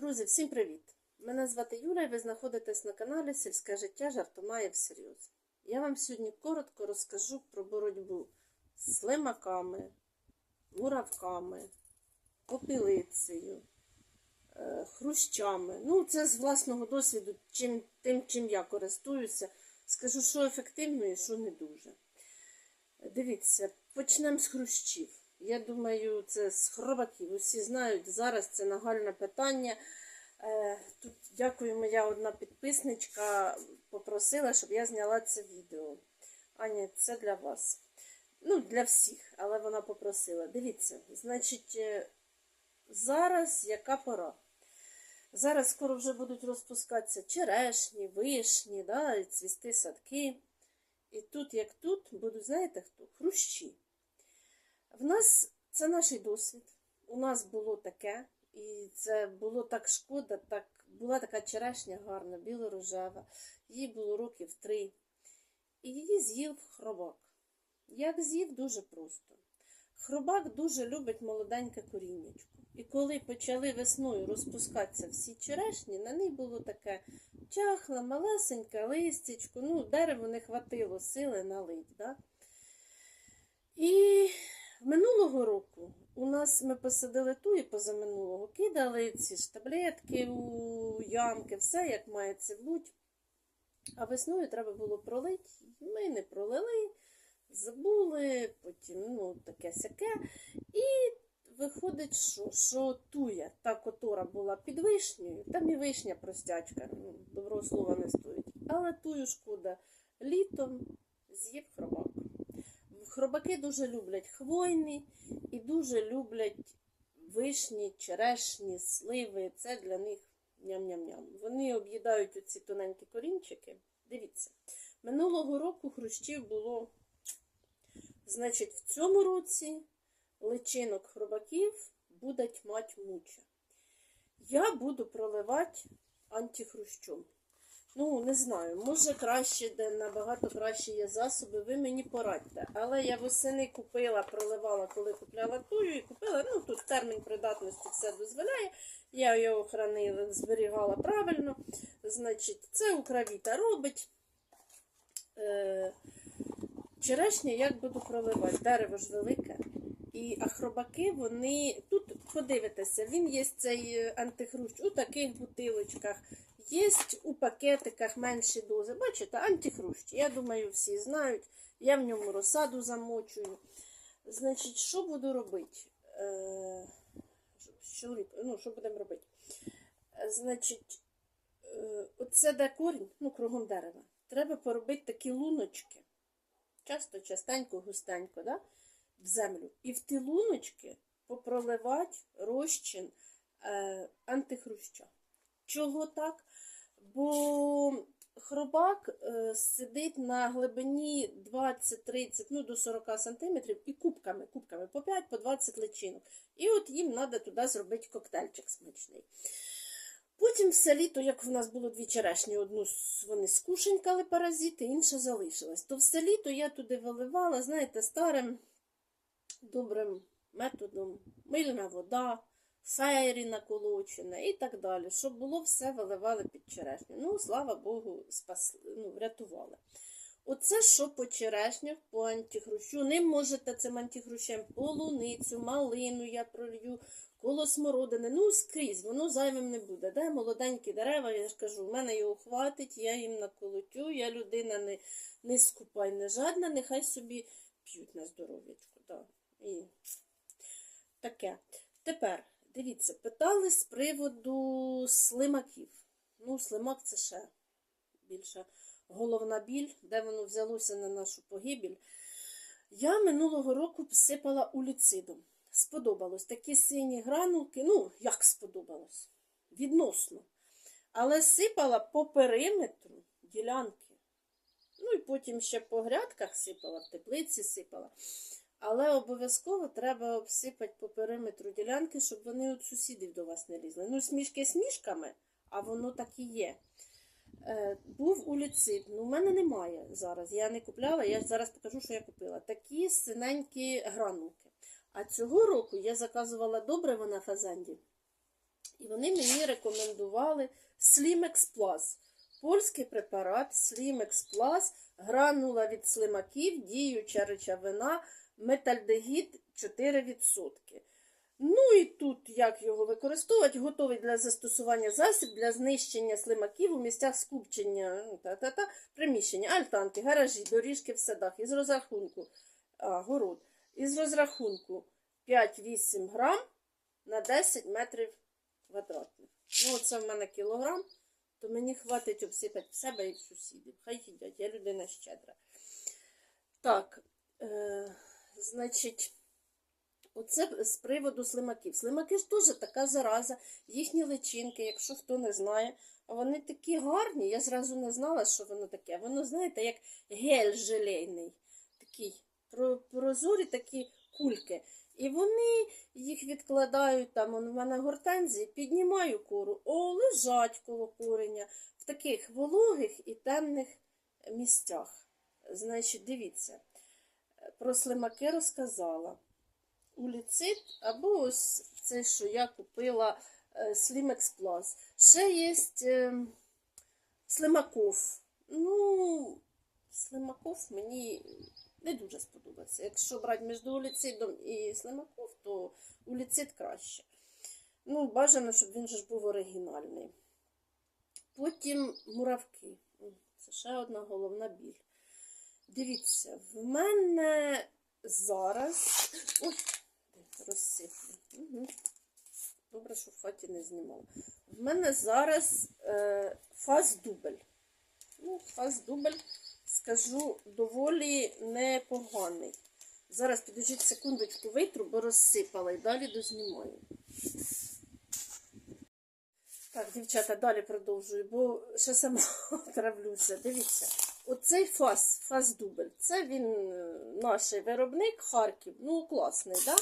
Друзі, всім привіт! Мене звати Юля і ви знаходитесь на каналі Сільське життя жартомає всерйоз. Я вам сьогодні коротко розкажу про боротьбу з слимаками, муравками, попілицею, е, хрущами. Ну, це з власного досвіду, чим, тим, чим я користуюся. Скажу, що ефективно і що не дуже. Дивіться, почнемо з хрущів. Я думаю, це з хробаків. Усі знають, зараз це нагальне питання. Е, Тут дякую, моя одна підписничка попросила, щоб я зняла це відео. Аня, це для вас. Ну, для всіх, але вона попросила. Дивіться, значить, е, зараз яка пора? Зараз скоро вже будуть розпускатися черешні, вишні, да, цвісти садки. І тут, як тут, будуть, знаєте хто? Хрущі. В нас це наш досвід. У нас було таке, і це було так шкода, так, була така черешня гарна, біло-рожева. Їй було років три. І її з'їв хробак. Як з'їв, дуже просто. Хробак дуже любить молоденьке коріннячко. І коли почали весною розпускатися всі черешні, на ній було таке чахле, малесеньке листячко, ну, дереву не хватило сили налить. Да? І минулого року у нас ми посадили ту і позаминулого, кидали ці ж таблетки у ямки, все як має це бути. А весною треба було пролити. Ми не пролили, забули, потім ну, таке сяке. І виходить, що, що туя, та котора була під вишнею, там і вишня простячка, ну, доброго слова не стоїть. Але тую шкода літом з'їв хробак. Хробаки дуже люблять хвойні і дуже люблять вишні, черешні, сливи. Це для них ням-ням-ням. Вони об'їдають оці тоненькі корінчики. Дивіться, минулого року хрущів було, значить, в цьому році личинок хробаків буде тьмать муча. Я буду проливати антихрущом. Ну, не знаю, може краще, де набагато краще є засоби, ви мені порадьте. Але я восени купила, проливала, коли купляла тую, і купила, ну тут термін придатності все дозволяє. Я його хранила, зберігала правильно. Значить, це Укравіта робить. Е, черешня як буду проливати? Дерево ж велике. І ахробаки, вони. Тут подивитеся, він є цей е, антихрущ у таких бутилочках. Є у пакетиках менші дози. Бачите, антихрущ. Я думаю, всі знають. Я в ньому розсаду замочую. Значить, що буду робити? Е, чоловік, ну, що будемо робити? Е, Значить, е, оце де корінь, ну, кругом дерева. Треба поробити такі луночки. Часто, частенько, густенько, да? в землю. І в ті луночки попроливати розчин антихруща. Чого так? Бо хробак е, сидить на глибині 20-30 ну, до 40 см і кубками, кубками по 5 по 20 личинок. І от їм треба туди зробити коктейльчик смачний. Потім все літо, як в нас було дві черешні, одну вони скушенькали паразити, інша залишилась. То все літо я туди виливала, знаєте, старим добрим методом, мильна вода, фейрі наколочена і так далі, щоб було все виливали під черешню. Ну, слава Богу, спасли, ну, врятували. Оце що по черешнях, по антихрущу. Ним можете цим антихрущем полуницю, малину я пролью, коло смородини. Ну, скрізь, воно зайвим не буде. Де молоденькі дерева, я ж кажу, в мене його хватить, я їм наколотю, я людина не, не скупа й не жадна, нехай собі п'ють на здоров'ячку. Да. І таке. Тепер, дивіться, питали з приводу слимаків. Ну, слимак це ще більше головна біль, де воно взялося на нашу погибель. Я минулого року сипала уліцидом. Сподобалось. Такі сині гранулки, ну, як сподобалось? Відносно. Але сипала по периметру ділянки. Ну і потім ще по грядках сипала, в теплиці сипала. Але обов'язково треба обсипати по периметру ділянки, щоб вони від сусідів до вас не лізли. Ну, смішки смішками, а воно так і є. Е, був уліцид. Ну, у мене немає зараз. Я не купляла, я зараз покажу, що я купила. Такі синенькі гранулки. А цього року я заказувала добре на фазенді. І вони мені рекомендували Slimex Plus. Польський препарат Slimex Plus, гранула від слимаків, діюча речовина, метальдегід 4%. Ну і тут як його використовувати, готовий для застосування засіб для знищення слимаків у місцях скупчення ну, та-та-та, приміщення, альтанки, гаражі, доріжки в садах із розрахунку, а, город, із розрахунку 5-8 грам на 10 метрів квадратних. Ну, це в мене кілограм, то мені хватить обсипати в себе і в сусідів. Хай їдять, я людина щедра. Так, е, значить. Оце з приводу слимаків. Слимаки ж теж така зараза, їхні личинки, якщо хто не знає, вони такі гарні, я зразу не знала, що воно таке. Воно, знаєте, як гель желейний, такий прозорі такі кульки. І вони їх відкладають там, у мене гортензії, піднімаю кору, о, лежать коло кореня в таких вологих і темних місцях. Значить, дивіться, про слимаки розказала уліцит, або ось це, що я купила Slimex Plus. Ще є е, Слимаков. Ну, Слимаков мені не дуже сподобався. Якщо брати між уліцидом і Слимаков, то уліцид краще. Ну, бажано, щоб він же ж був оригінальний. Потім муравки. Це ще одна головна біль. Дивіться, в мене зараз. Ой, розсиплю. Угу. Добре, що в хаті не знімала. В мене зараз е, фаз-дубль. Ну, фаз-дубль, скажу, доволі непоганий. Зараз підожіть секундочку витру, бо розсипала і далі дознімаю. Так, дівчата, далі продовжую, бо ще сама травлюся. Дивіться, оцей фаз, фаз-дубль, це він е, наш виробник Харків. Ну, класний, да?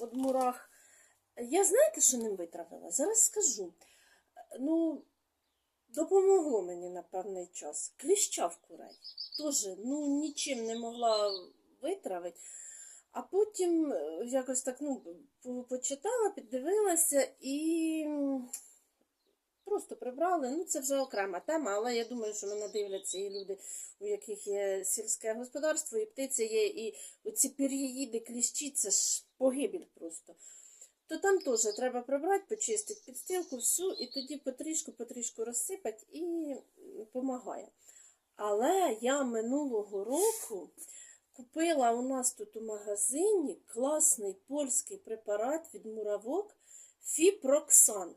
От мурах. Я знаєте, що ним витравила? Зараз скажу. Ну, допомогло мені на певний час. Кліща в курей. Тоже, ну, нічим не могла витравити. А потім е, якось так ну, почитала, піддивилася і просто прибрали. Ну, це вже окрема тема, але я думаю, що мене дивляться і люди, у яких є сільське господарство, і птиця є, і оці пір'їїди, кліщі, це ж погибель просто. То там теж треба прибрати, почистити підстилку, всю, і тоді потрішку-потрішку розсипати і допомагає. Але я минулого року купила у нас тут у магазині класний польський препарат від муравок Фіпроксан.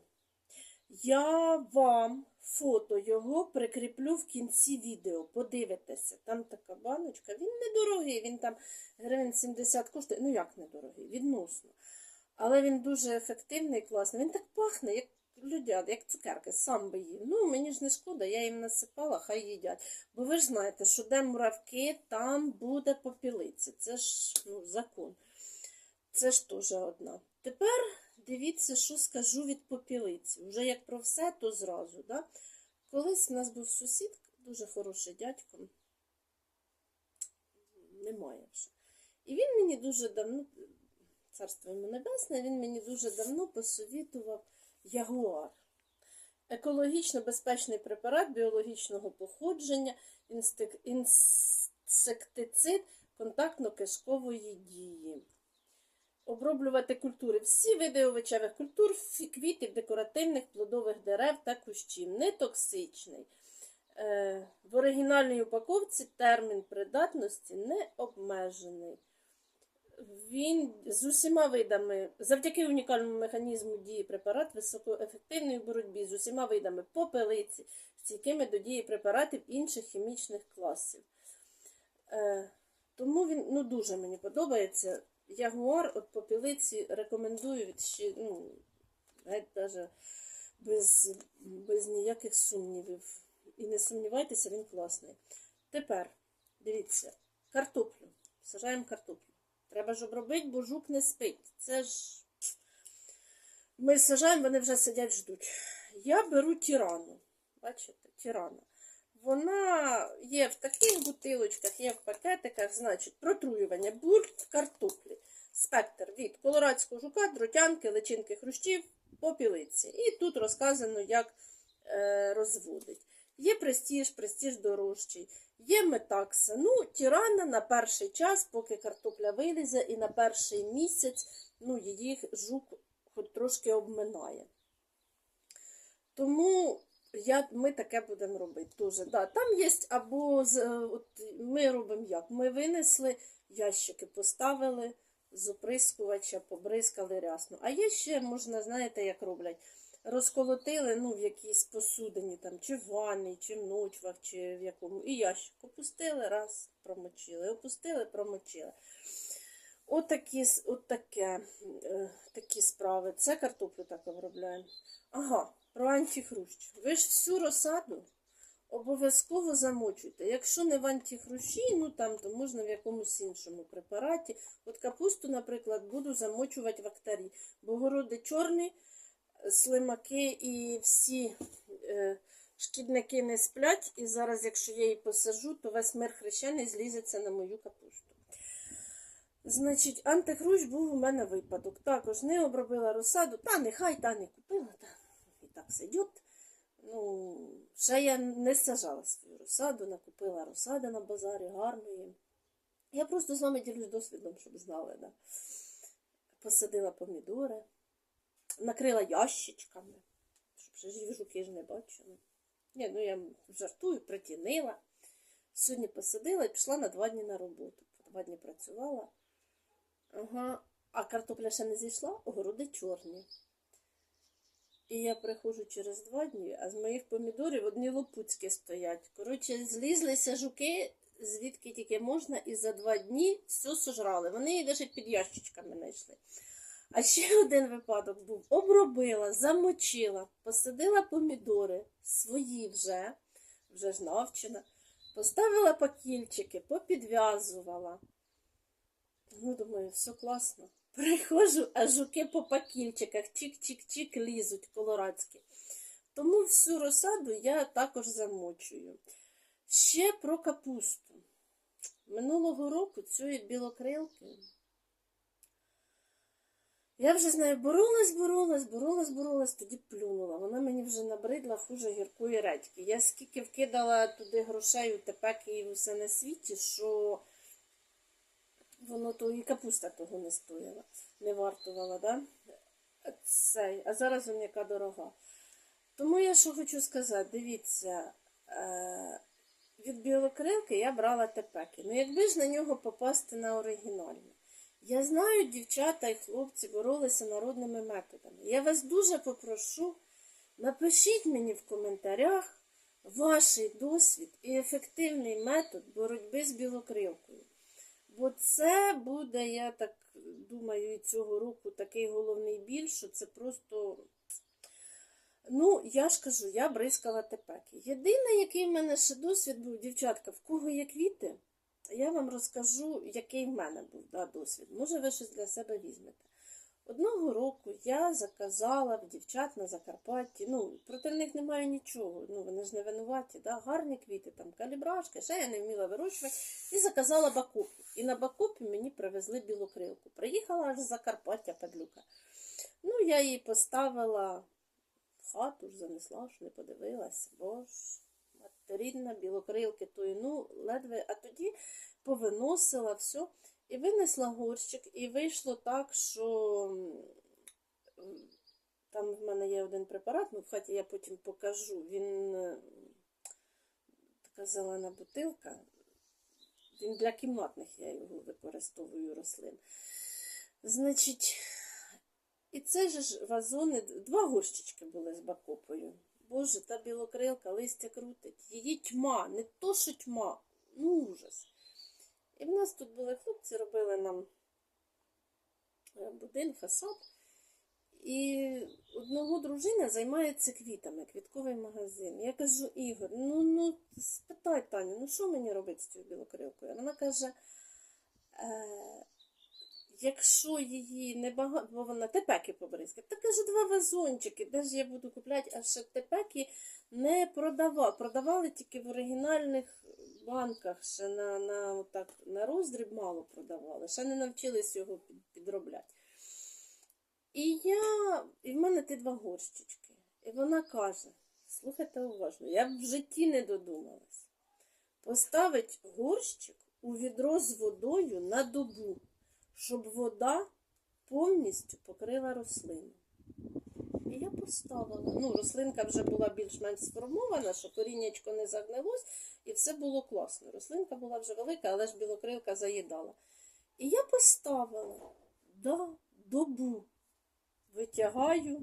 Я вам фото його прикріплю в кінці відео. Подивитеся, там така баночка. Він недорогий, він там гривень 70 коштує. Ну як недорогий, відносно. Але він дуже ефективний, класний. Він так пахне, як людят, як цукерки, сам би їв. Ну, мені ж не шкода, я їм насипала, хай їдять. Бо ви ж знаєте, що де муравки, там буде попілиця. Це ж ну, закон. Це ж теж одна. Тепер дивіться, що скажу від попілиці. Вже як про все, то зразу. Да? Колись в нас був сусід, дуже хороший дядько. Немає вже. І він мені дуже давно, царство йому небесне, він мені дуже давно посовітував ягуар. Екологічно безпечний препарат біологічного походження, інсектицид контактно-кишкової дії. Оброблювати культури. Всі види овочевих культур, квітів, декоративних, плодових дерев та кущів. Нетоксичний. Е, в оригінальній упаковці термін придатності не обмежений. Він з усіма видами, завдяки унікальному механізму дії препарат високоефективний боротьбі з усіма видами попелиці, стійкими до дії препаратів інших хімічних класів. Е, тому він ну, дуже мені подобається. Ягуар от попелиці рекомендую від ще, ну, геть даже без, без ніяких сумнівів. І не сумнівайтеся, він класний. Тепер, дивіться, картоплю. Сажаємо картоплю. Треба ж обробити, бо жук не спить. Це ж. Ми сажаємо, вони вже сидять, ждуть. Я беру тірану. Бачите, тірана. Вона є в таких бутилочках, є в пакетиках, значить, протруювання бурт картоплі. Спектр від колорадського жука, дротянки, личинки хрущів, попілиці. І тут розказано, як е, розводить. Є престіж, престіж дорожчий, є метакса. Ну, тірана на перший час, поки картопля вилізе, і на перший місяць ну, її жук трошки обминає. Тому я, ми таке будемо робити теж. Да, там є або з, е, от, ми робимо як? Ми винесли, ящики поставили з оприскувача, побризкали рясно. А є ще, можна, знаєте, як роблять? Розколотили ну, в якійсь посудині, там, чи в ванні, чи в ночвах, чи в якому. І ящик опустили, раз, промочили, опустили, промочили. Отакі, от таке, е, такі справи. Це картоплю так обробляємо. Ага, про антихрущ. Ви ж всю розсаду обов'язково замочуйте. Якщо не в антихрущі, ну там то можна в якомусь іншому препараті. От капусту, наприклад, буду замочувати в актарі. Бо чорні, слимаки і всі е, шкідники не сплять. І зараз, якщо я її посажу, то весь мир хрещений злізеться на мою капусту. Значить, антихрущ був у мене випадок. Також не обробила розсаду, та нехай та не купила, та і так сидять. Ну, ще я не сажала свою розсаду, накупила розсади на базарі, гарної. Я просто з вами ділюсь досвідом, щоб знали. Да. Посадила помідори, накрила ящичками, щоб ще ж жуки ж не бачили. Ні, ну я жартую, притінила. Сьогодні посадила і пішла на два дні на роботу. Два дні працювала. Ага. А картопля ще не зійшла, огороди чорні. І я приходжу через два дні, а з моїх помідорів одні лопуцькі стоять. Коротше, злізлися жуки, звідки тільки можна, і за два дні все сожрали. Вони її навіть під ящичками знайшли. А ще один випадок був: обробила, замочила, посадила помідори, свої вже, вже ж навчена, поставила пакільчики, попідв'язувала. Ну, думаю, все класно. Приходжу, а жуки по пакільчиках чик-чик-чик лізуть колорадські. Тому всю розсаду я також замочую. Ще про капусту. Минулого року цієї білокрилки. Я вже з нею боролась, боролась, боролась, боролась, тоді плюнула. Вона мені вже набридла хуже гіркої редьки. Я скільки вкидала туди грошей у тепеки і все на світі, що воно то і капуста того не стояла, не вартувала, да? Цей, а зараз він яка дорога. Тому я що хочу сказати, дивіться, е, від білокрилки я брала тепеки. Ну якби ж на нього попасти на оригінальне. Я знаю, дівчата і хлопці боролися народними методами. Я вас дуже попрошу, напишіть мені в коментарях ваш досвід і ефективний метод боротьби з білокрилкою. Бо це буде, я так думаю, і цього року такий головний біль, що це просто. Ну, я ж кажу, я бризкала тепеки. Єдине, який в мене ще досвід був, дівчатка, в кого є квіти, я вам розкажу, який в мене був да, досвід. Може, ви щось для себе візьмете. Одного року я заказала в дівчат на Закарпатті. Ну, проти них немає нічого. Ну, вони ж не винуваті, да? гарні квіти, там калібрашки, ще я не вміла вирощувати. І заказала бакопі. І на бакопі мені привезли білокрилку. Приїхала аж з Закарпаття падлюка. Ну, я її поставила в хату, ж занесла, ж не подивилась. Бо ж матерідна білокрилки тої, ну, ледве, а тоді повиносила все. І винесла горщик, і вийшло так, що там в мене є один препарат, ну в хаті я потім покажу. Він е, така зелена бутилка. Він для кімнатних я його використовую рослин. Значить, і це ж вазони, два горщички були з бакопою. Боже, та білокрилка, листя крутить. Її тьма, не то, що тьма, ну ужас. І в нас тут були хлопці, робили нам будин, будинок, фасад. І одного дружина займається квітами, квітковий магазин. Я кажу, Ігор, ну ну спитай Таню, ну що мені робити з цією білокрилкою? Вона каже, е, якщо її не багато, бо вона тепеки побризкає, та каже, два вазончики, де ж я буду купляти, а ще тепеки не продавали. Продавали тільки в оригінальних банках, ще на, на, отак, на роздріб мало продавали, ще не навчились його підробляти. І я, і в мене ті два горщички. І вона каже: слухайте уважно, я б в житті не додумалась. Поставить горщик у відро з водою на добу, щоб вода повністю покрила рослину. І я поставила. Ну, рослинка вже була більш-менш сформована, що коріннячко не загнилось, і все було класно. Рослинка була вже велика, але ж білокрилка заїдала. І я поставила да, добу. Витягаю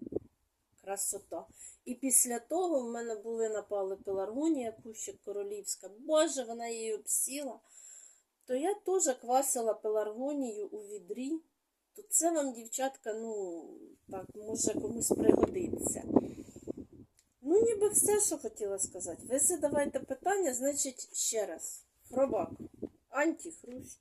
красота. І після того в мене були напали пеларгонія, кущик королівська. Боже, вона її обсіла. То я теж квасила пеларгонію у відрі. То це вам, дівчатка, ну, так, може комусь пригодиться. Ну, ніби все, що хотіла сказати. Ви задавайте питання, значить, ще раз. Хробак, антихрущ.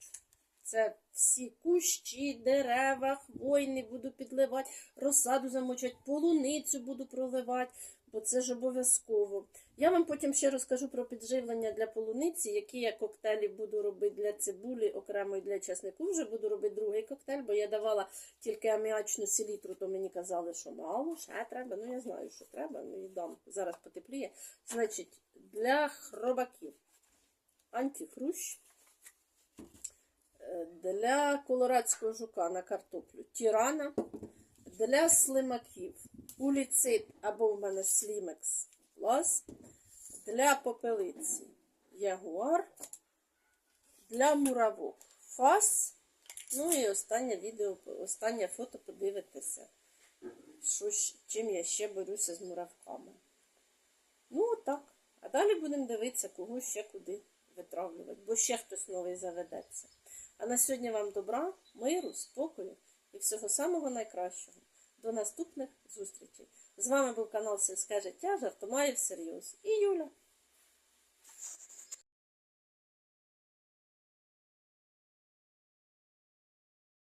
Це всі кущі, дерева, хвойни буду підливати, розсаду замочати, полуницю буду проливати, бо це ж обов'язково. Я вам потім ще розкажу про підживлення для полуниці, які я коктейлі буду робити для цибулі, окремо і для чеснику. Вже буду робити другий коктейль, бо я давала тільки аміачну селітру, то мені казали, що мало, ще треба. Ну я знаю, що треба, ну і дам. Зараз потепліє. Значить, для хробаків антифрущ. Е, Для колорадського жука на картоплю тірана. Для слимаків уліцит або в мене слімекс плас. Для попелиці ягуар. Для муравок фас. Ну і останнє відео, останнє фото подивитися, що, чим я ще борюся з муравками. Ну, отак. А далі будемо дивитися, кого ще куди витравлювати, бо ще хтось новий заведеться. А на сьогодні вам добра, миру, спокою і всього самого найкращого. До наступних зустрічей. З вами був канал Сільське життя, Жартомаєв всерйоз. І Юля.